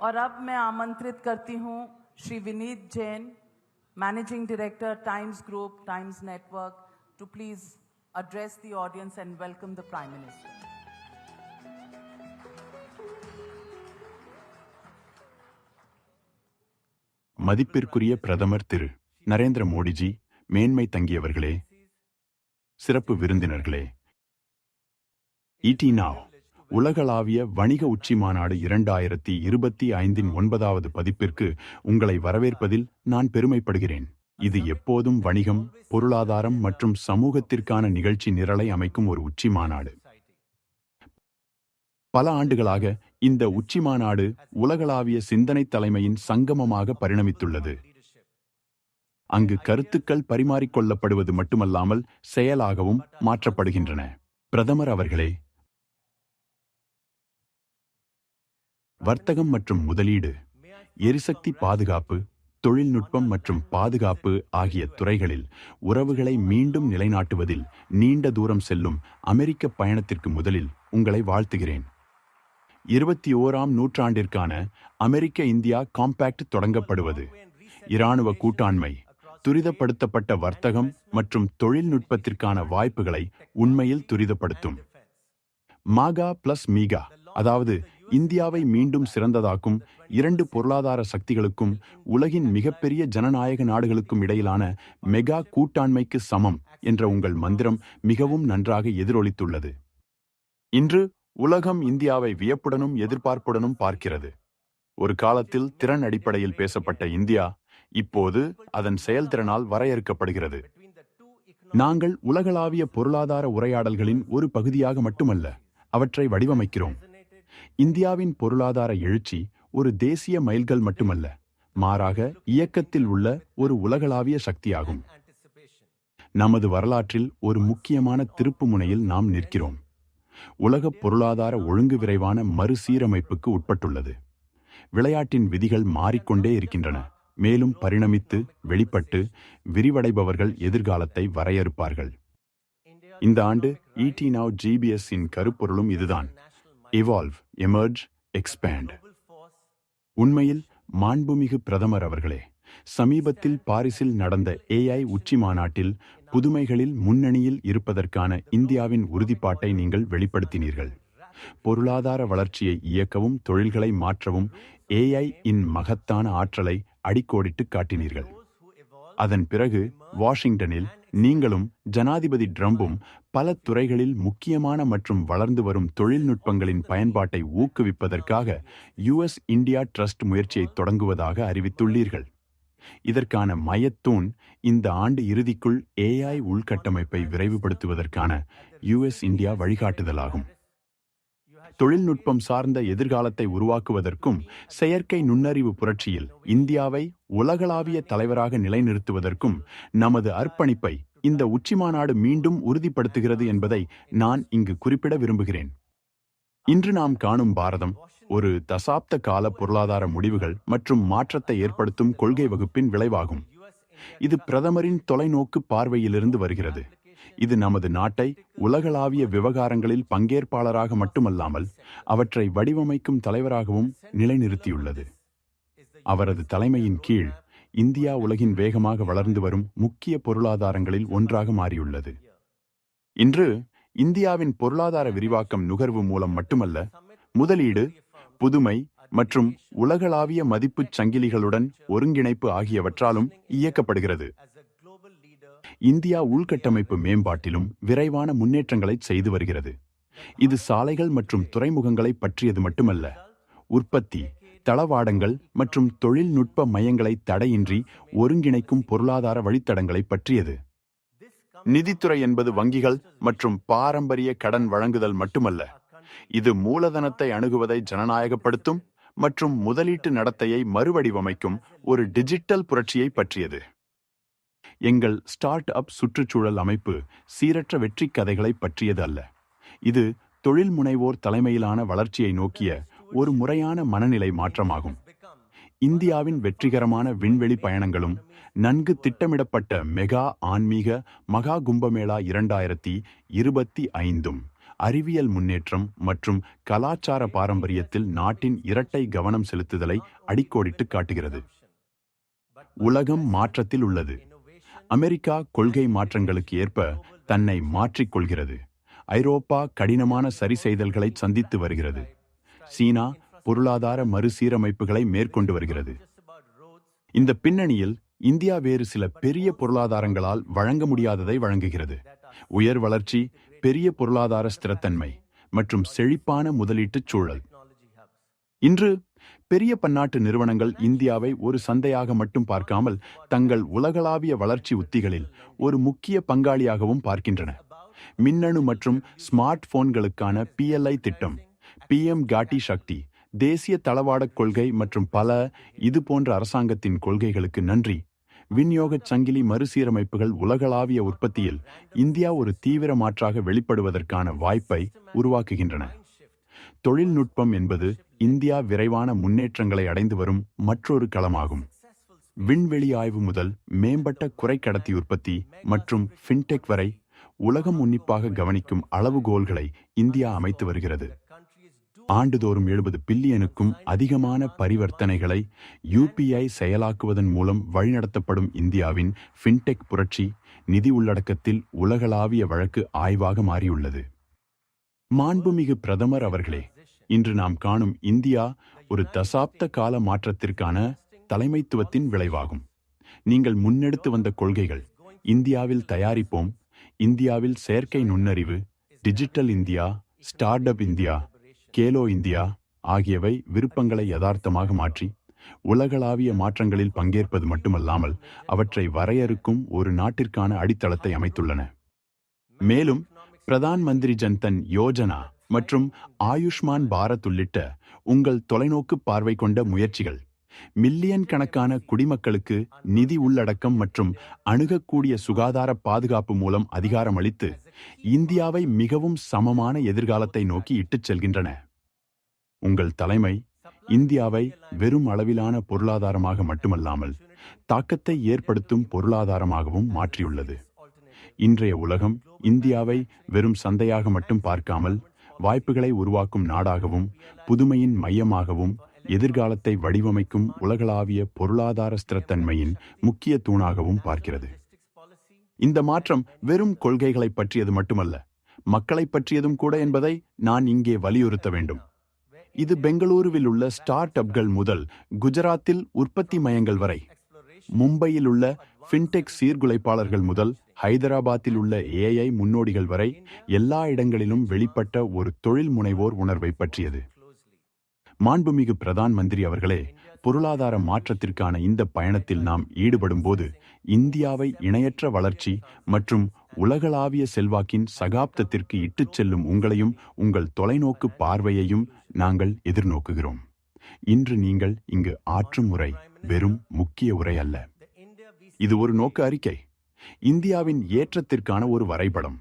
और अब मैं आमंत्रित करती हूं Shri Vineet Jain managing director Times group Times network to please address the audience and welcome the prime minister மதிப்பிற்குரிய பிரதமர் திரு நரேந்திர மோடிஜி மேன்மை தங்கியவர்களே சிறப்பு விருந்தினர்களே இடி நாவ் உலகளாவிய வணிக உச்சி மாநாடு இரண்டாயிரத்தி இருபத்தி ஐந்தின் ஒன்பதாவது பதிப்பிற்கு உங்களை வரவேற்பதில் நான் பெருமைப்படுகிறேன். இது எப்போதும் வணிகம் பொருளாதாரம் மற்றும் சமூகத்திற்கான நிகழ்ச்சி நிரலை அமைக்கும் ஒரு உச்சி மாநாடு. பல ஆண்டுகளாக இந்த உச்சி மாநாடு உலகளாவிய சிந்தனை தலைமையின் சங்கமமாக பரிணமித்துள்ளது. அங்கு கருத்துக்கள் பரிமாறிக்கொள்ளப்படுவது மட்டுமல்லாமல் செயலாகவும் மாற்றப்படுகின்றன. பிரதமர் அவர்களே வர்த்தகம் மற்றும் முதலீடு எரிசக்தி பாதுகாப்பு தொழில்நுட்பம் மற்றும் பாதுகாப்பு ஆகிய துறைகளில் உறவுகளை மீண்டும் நிலைநாட்டுவதில் நீண்ட தூரம் செல்லும் அமெரிக்க பயணத்திற்கு முதலில் உங்களை வாழ்த்துகிறேன். இருபத்தி ஓராம் நூற்றாண்டிற்கான அமெரிக்க இந்தியா காம்பேக்ட் தொடங்கப்படுவது. இராணுவ கூட்டாண்மை துரிதப்படுத்தப்பட்ட வர்த்தகம் மற்றும் தொழில்நுட்பத்திற்கான வாய்ப்புகளை உண்மையில் துரிதப்படுத்தும். மாகா பிளஸ் மீகா அதாவது இந்தியாவை மீண்டும் சிறந்ததாக்கும் இரண்டு பொருளாதார சக்திகளுக்கும் உலகின் மிகப்பெரிய ஜனநாயக நாடுகளுக்கும் இடையிலான மெகா கூட்டாண்மைக்கு சமம் என்ற உங்கள் மந்திரம் மிகவும் நன்றாக எதிரொலித்துள்ளது. இன்று உலகம் இந்தியாவை வியப்புடனும் எதிர்பார்ப்புடனும் பார்க்கிறது. ஒரு காலத்தில் திறன் அடிப்படையில் பேசப்பட்ட இந்தியா இப்போது அதன் செயல்திறனால் வரையறுக்கப்படுகிறது. நாங்கள் உலகளாவிய பொருளாதார உரையாடல்களின் ஒரு பகுதியாக மட்டுமல்ல அவற்றை வடிவமைக்கிறோம். இந்தியாவின் பொருளாதார எழுச்சி ஒரு தேசிய மைல்கள் மட்டுமல்ல மாறாக இயக்கத்தில் உள்ள ஒரு உலகளாவிய சக்தியாகும். நமது வரலாற்றில் ஒரு முக்கியமான திருப்பு முனையில் நாம் நிற்கிறோம். உலக பொருளாதார ஒழுங்கு விரைவான மறுசீரமைப்புக்கு உட்பட்டுள்ளது. விளையாட்டின் விதிகள் மாறிக்கொண்டே இருக்கின்றன. மேலும் பரிணமித்து வெளிப்பட்டு விரிவடைபவர்கள் எதிர்காலத்தை வரையறுப்பார்கள். இந்த ஆண்டு இடி நவ் ஜிபிஎஸ் இன் கருப்பொருளும் இதுதான். இவால்வ் எமர்ஜ் எக்ஸ்பேண்ட் உண்மையில் மாண்புமிகு பிரதமர் அவர்களே சமீபத்தில் பாரிஸில் நடந்த ஏஐ உச்சி மாநாட்டில் புதுமைகளில் முன்னணியில் இருப்பதற்கான இந்தியாவின் உறுதிப்பாட்டை நீங்கள் வெளிப்படுத்தினீர்கள். பொருளாதார வளர்ச்சியை இயக்கவும் தொழில்களை மாற்றவும் ஏஐ இன் மகத்தான ஆற்றலை அடிக்கோடிட்டு காட்டினீர்கள். அதன் பிறகு வாஷிங்டனில் நீங்களும் ஜனாதிபதி ட்ரம்பும் பல துறைகளில் முக்கியமான மற்றும் வளர்ந்து வரும் தொழில்நுட்பங்களின் பயன்பாட்டை ஊக்குவிப்பதற்காக யுஎஸ் இந்தியா ட்ரஸ்ட் முயற்சியை தொடங்குவதாக அறிவித்துள்ளீர்கள். இதற்கான மையத்தூண் இந்த ஆண்டு இறுதிக்குள் ஏஐ உள்கட்டமைப்பை விரைவுபடுத்துவதற்கான யுஎஸ் இந்தியா வழிகாட்டுதலாகும். தொழில்நுட்பம் சார்ந்த எதிர்காலத்தை உருவாக்குவதற்கும் செயற்கை நுண்ணறிவு புரட்சியில் இந்தியாவை உலகளாவிய தலைவராக நிலைநிறுத்துவதற்கும் நமது அர்ப்பணிப்பை இந்த உச்சிமாநாடு மீண்டும் உறுதிப்படுத்துகிறது என்பதை நான் இங்கு குறிப்பிட விரும்புகிறேன். இன்று நாம் காணும் பாரதம் ஒரு தசாப்த கால பொருளாதார முடிவுகள் மற்றும் மாற்றத்தை ஏற்படுத்தும் கொள்கை வகுப்பின் விளைவாகும். இது பிரதமரின் தொலைநோக்கு பார்வையிலிருந்து வருகிறது. இது நமது நாட்டை உலகளாவிய விவகாரங்களில் பங்கேற்பாளராக மட்டுமல்லாமல் அவற்றை வடிவமைக்கும் தலைவராகவும் நிலைநிறுத்தியுள்ளது. அவரது தலைமையின் கீழ் இந்தியா உலகின் வேகமாக வளர்ந்து வரும் முக்கிய பொருளாதாரங்களில் ஒன்றாக மாறியுள்ளது. இன்று இந்தியாவின் பொருளாதார விரிவாக்கம் நுகர்வு மூலம் மட்டுமல்ல முதலீடு புதுமை மற்றும் உலகளாவிய மதிப்புச் சங்கிலிகளுடன் ஒருங்கிணைப்பு ஆகியவற்றாலும் இயக்கப்படுகிறது. இந்தியா உள்கட்டமைப்பு மேம்பாட்டிலும் விரைவான முன்னேற்றங்களை செய்து வருகிறது. இது சாலைகள் மற்றும் துறைமுகங்களை பற்றியது மட்டுமல்ல. உற்பத்தி தளவாடங்கள் மற்றும் தொழில்நுட்ப மையங்களை தடையின்றி ஒருங்கிணைக்கும் பொருளாதார வழித்தடங்களை பற்றியது. நிதித்துறை என்பது வங்கிகள் மற்றும் பாரம்பரிய கடன் வழங்குதல் மட்டுமல்ல. இது மூலதனத்தை அணுகுவதை ஜனநாயகப்படுத்தும் மற்றும் முதலீட்டு நடத்தையை மறுவடிவமைக்கும் ஒரு டிஜிட்டல் புரட்சியை பற்றியது. எங்கள் ஸ்டார்ட் அப் சுற்றுச்சூழல் அமைப்பு சீரற்ற வெற்றி கதைகளை பற்றியது அல்ல. இது தொழில் முனைவோர் தலைமையிலான வளர்ச்சியை நோக்கிய ஒரு முறையான மனநிலை மாற்றமாகும். இந்தியாவின் வெற்றிகரமான விண்வெளி பயணங்களும் நன்கு திட்டமிடப்பட்ட மெகா ஆன்மீக மகா கும்பமேளா இரண்டாயிரத்தி இருபத்தி ஐந்தும் அறிவியல் முன்னேற்றம் மற்றும் கலாச்சார பாரம்பரியத்தில் நாட்டின் இரட்டை கவனம் செலுத்துதலை அடிக்கோடிட்டு காட்டுகிறது. உலகம் மாற்றத்தில் உள்ளது. அமெரிக்கா கொள்கை மாற்றங்களுக்கு ஏற்ப தன்னை மாற்றிக்கொள்கிறது ஐரோப்பா கடினமான சரி செய்தல்களை சந்தித்து வருகிறது. சீனா பொருளாதார மறுசீரமைப்புகளை மேற்கொண்டு வருகிறது. இந்த பின்னணியில் இந்தியா வேறு சில பெரிய பொருளாதாரங்களால் வழங்க முடியாததை வழங்குகிறது. உயர் வளர்ச்சி பெரிய பொருளாதார ஸ்திரத்தன்மை மற்றும் செழிப்பான முதலீட்டுச் சூழல். இன்று பெரிய பன்னாட்டு நிறுவனங்கள் இந்தியாவை ஒரு சந்தையாக மட்டும் பார்க்காமல் தங்கள் உலகளாவிய வளர்ச்சி உத்திகளில் ஒரு முக்கிய பங்காளியாகவும் பார்க்கின்றன. மின்னணு மற்றும் ஸ்மார்ட் போன்களுக்கான பிஎல்ஐ திட்டம் பிஎம் காட்டி சக்தி தேசிய தளவாடக் கொள்கை மற்றும் பல இது போன்ற அரசாங்கத்தின் கொள்கைகளுக்கு நன்றி. விநியோகச் சங்கிலி மறுசீரமைப்புகள் உலகளாவிய உற்பத்தியில் இந்தியா ஒரு தீவிர மாற்றாக வெளிப்படுவதற்கான வாய்ப்பை உருவாக்குகின்றன. தொழில்நுட்பம் என்பது இந்தியா விரைவான முன்னேற்றங்களை அடைந்து வரும் மற்றொரு களமாகும். விண்வெளி ஆய்வு முதல் மேம்பட்ட குறைக்கடத்தி உற்பத்தி மற்றும் ஃபின்டெக் வரை உலகம் உன்னிப்பாக கவனிக்கும் அளவுகோல்களை இந்தியா அமைத்து வருகிறது. ஆண்டுதோறும் எழுபது பில்லியனுக்கும் அதிகமான பரிவர்த்தனைகளை யூபிஐ செயலாக்குவதன் மூலம் வழிநடத்தப்படும் இந்தியாவின் ஃபின்டெக் புரட்சி நிதி உள்ளடக்கத்தில் உலகளாவிய வழக்கு ஆய்வாக மாறியுள்ளது. மாண்புமிகு பிரதமர் அவர்களே இன்று நாம் காணும் இந்தியா ஒரு தசாப்த கால மாற்றத்திற்கான தலைமைத்துவத்தின் விளைவாகும். நீங்கள் முன்னெடுத்து வந்த கொள்கைகள் இந்தியாவில் தயாரிப்போம் இந்தியாவில் செயற்கை நுண்ணறிவு digital India start up India Khelo India ஆகியவை விருப்பங்களை யதார்த்தமாக மாற்றி உலகளாவிய மாற்றங்களில் பங்கேற்பது மட்டுமல்லாமல் அவற்றை வரையறுக்கும் ஒரு நாட்டிற்கான அடித்தளத்தை அமைத்துள்ளன. மேலும் பிரதான் மந்திரி ஜன்தன் யோஜனா மற்றும் ஆயுஷ்மான் பாரத் உள்ளிட்ட உங்கள் தொலைநோக்கு பார்வை கொண்ட முயற்சிகள். மில்லியன் கணக்கான குடிமக்களுக்கு நிதி உள்ளடக்கம் மற்றும் அணுகக்கூடிய சுகாதார பாதுகாப்பு மூலம் அதிகாரம் அளித்து இந்தியாவை மிகவும் சமமான எதிர்காலத்தை நோக்கி இட்டுச் செல்கின்றன. உங்கள் தலைமை இந்தியாவை வெறும் அளவிலான பொருளாதாரமாக மட்டுமல்லாமல் தாக்கத்தை ஏற்படுத்தும் பொருளாதாரமாகவும் மாற்றியுள்ளது. இன்றைய உலகம் இந்தியாவை வெறும் சந்தையாக மட்டும் பார்க்காமல் வாய்ப்புகளை உருவாக்கும் நாடாகவும் புதுமையின் மையமாகவும் எதிர்காலத்தை வடிவமைக்கும் உலகளாவிய பொருளாதார ஸ்திரத்தன்மையின் முக்கிய தூணாகவும் பார்க்கிறது. இந்த மாற்றம் வெறும் கொள்கைகளைப் பற்றியது மட்டுமல்ல மக்களைப் பற்றியதும் கூட என்பதை நான் இங்கே வலியுறுத்த வேண்டும். இது பெங்களூருவில் உள்ள ஸ்டார்ட் அப்கள் முதல் குஜராத்தில் உற்பத்தி மையங்கள் வரை. மும்பையில் உள்ள ஃபின்டெக் சீர்குலைப்பாளர்கள் முதல் ஹைதராபாத்தில் உள்ள ஏஐ முன்னோடிகள் வரை எல்லா இடங்களிலும் வெளிப்பட்ட ஒரு தொழில் முனைவோர் உணர்வை பற்றியது. மாண்புமிகு பிரதான் மந்திரி அவர்களே பொருளாதார மாற்றத்திற்கான இந்த பயணத்தில் நாம் ஈடுபடும்போது இந்தியாவை இணையற்ற வளர்ச்சி மற்றும் உலகளாவிய செல்வாக்கின் சகாப்தத்திற்கு இட்டுச் செல்லும் உங்களையும் உங்கள் தொலைநோக்கு பார்வையையும் நாங்கள் எதிர்நோக்குகிறோம். இன்று நீங்கள் இங்கு ஆற்றும் முறை வெறும் முக்கிய உரை அல்ல. இது ஒரு நோக்க அறிக்கை. இந்தியாவின் ஏற்றத்திற்கான ஒரு வரைபடம்.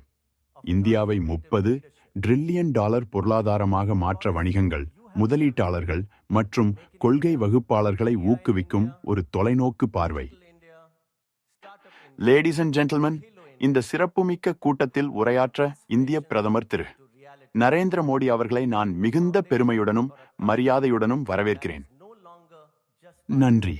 இந்தியாவை முப்பது ட்ரில்லியன் டாலர் பொருளாதாரமாக மாற்ற வணிகங்கள் முதலீட்டாளர்கள் மற்றும் கொள்கை வகுப்பாளர்களை ஊக்குவிக்கும் ஒரு தொலைநோக்கு பார்வை. லேடிஸ் அண்ட் ஜென்டில்மன் இந்த சிறப்புமிக்க கூட்டத்தில் உரையாற்ற இந்திய பிரதமர் திரு. நரேந்திர மோடி அவர்களை நான் மிகுந்த பெருமையுடனும் மரியாதையுடனும் வரவேற்கிறேன். நன்றி